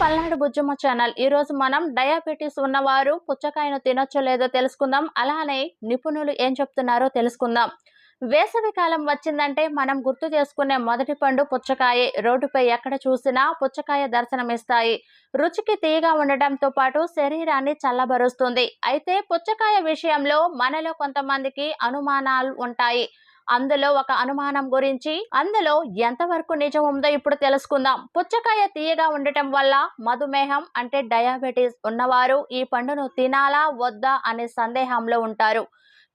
Palnadu Bujjamma channel. ఈ రోజు మనం డయాబెటీస్ ఉన్నవారు పుచ్చకాయను తినొచ్చో లేదో తెలుసుకుందాం. అలానే నిపుణులు ఏం చెప్తున్నారో తెలుసుకుందాం. వేసవి కాలం వచ్చిందంటే మనం గుర్తు చేసుకునే మొదటి పండు పుచ్చకాయ. రోడ్డుపై ఎక్కడ చూసినా పుచ్చకాయ దర్శనమిస్తాయి. రుచికి తీయగా ఉండటంతో పాటు శరీరాన్ని చల్లబరుస్తుంది. అయితే పుచ్చకాయ విషయంలో మనలో కొంతమందికి అనుమానాలు ఉంటాయి. అందులో ఒక అనుమానం గురించి అందులో ఎంతవరకు నిజం ఉందో ఇప్పుడు తెలుసుకుందాం. పుచ్చకాయ తీయగా ఉండటం వల్ల మధుమేహం అంటే డయాబెటీస్ ఉన్నవారు ఈ పండును తినాలా వద్దా అనే సందేహంలో ఉంటారు.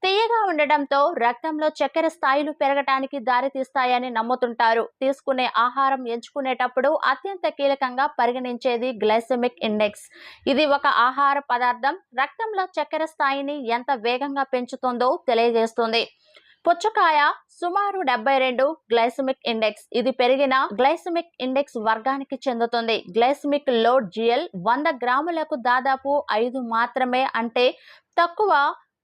తీయగా ఉండటంతో రక్తంలో చక్కెర స్థాయిలు పెరగటానికి దారితీస్తాయని నమ్ముతుంటారు. తీసుకునే ఆహారం ఎంచుకునేటప్పుడు అత్యంత కీలకంగా పరిగణించేది గ్లైసెమిక్ ఇండెక్స్. ఇది ఒక ఆహార పదార్థం. రక్తంలో చక్కెర స్థాయిని ఎంత వేగంగా పెంచుతుందో తెలియజేస్తుంది. పుచ్చకాయ సుమారు డెబ్బై రెండు గ్లైసమిక్ ఇండెక్స్. ఇది పెరిగిన గ్లైసమిక్ ఇండెక్స్ వర్గానికి చెందుతుంది. గ్లైసమిక్ లోడ్ జిఎల్ వంద గ్రాములకు దాదాపు ఐదు మాత్రమే అంటే తక్కువ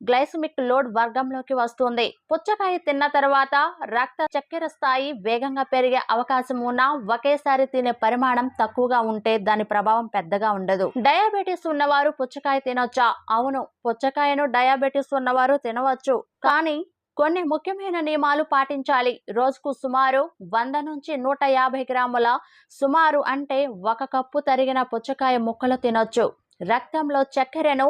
గ్లైసమిక్ లోడ్ వర్గంలోకి వస్తుంది. పుచ్చకాయ తిన్న తర్వాత రక్త చక్కెర స్థాయి వేగంగా పెరిగే అవకాశం ఉన్నా ఒకేసారి తినే పరిమాణం తక్కువగా ఉంటే దాని ప్రభావం పెద్దగా ఉండదు. డయాబెటీస్ ఉన్నవారు పుచ్చకాయ తినొచ్చా? అవును పుచ్చకాయను డయాబెటీస్ ఉన్నవారు తినవచ్చు. కానీ కొన్ని ముఖ్యమైన నియమాలు పాటించాలి. రోజుకు సుమారు వంద నుంచి నూట యాభై గ్రాముల సుమారు అంటే ఒక కప్పు తరిగిన పుచ్చకాయ ముక్కలు తినొచ్చు. రక్తంలో చక్కెరను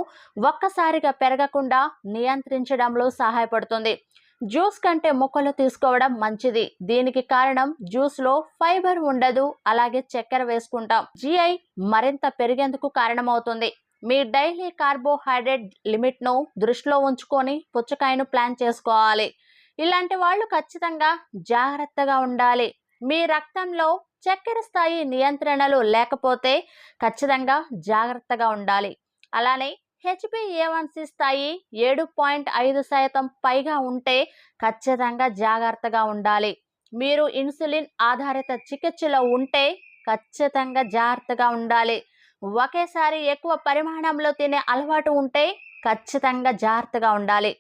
ఒక్కసారిగా పెరగకుండా నియంత్రించడంలో సహాయపడుతుంది. జ్యూస్ కంటే ముక్కలు తీసుకోవడం మంచిది. దీనికి కారణం జ్యూస్లో ఫైబర్ ఉండదు అలాగే చక్కెర వేసుకుంటాం. జిఐ మరింత పెరిగేందుకు కారణమవుతుంది. మీ డైలీ కార్బోహైడ్రేట్ లిమిట్ను దృష్టిలో ఉంచుకొని పుచ్చకాయను ప్లాన్ చేసుకోవాలి. ఇలాంటి వాళ్ళు ఖచ్చితంగా జాగ్రత్తగా ఉండాలి. మీ రక్తంలో చక్కెర స్థాయి నియంత్రణలు లేకపోతే ఖచ్చితంగా జాగ్రత్తగా ఉండాలి. అలానే హెచ్బిఏవన్సి స్థాయి ఏడు పాయింట్ ఐదు శాతం పైగా ఉంటే ఖచ్చితంగా జాగ్రత్తగా ఉండాలి. మీరు ఇన్సులిన్ ఆధారిత చికిత్సలో ఉంటే ఖచ్చితంగా జాగ్రత్తగా ఉండాలి. ఒకేసారి ఎక్కువ పరిమాణంలో తినే అలవాటు ఉంటే ఖచ్చితంగా జాగ్రత్తగా ఉండాలి.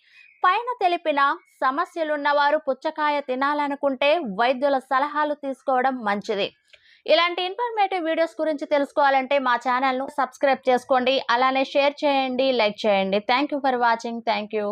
పైన తెలిపిన సమస్యలున్నవారు పుచ్చకాయ తినాలనుకుంటే వైద్యుల సలహాలు తీసుకోవడం మంచిది. ఇలాంటి ఇన్ఫర్మేటివ్ వీడియోస్ గురించి తెలుసుకోవాలంటే మా ఛానల్ను సబ్స్క్రైబ్ చేసుకోండి. అలానే షేర్ చేయండి లైక్ చేయండి. Thank you for watching thank you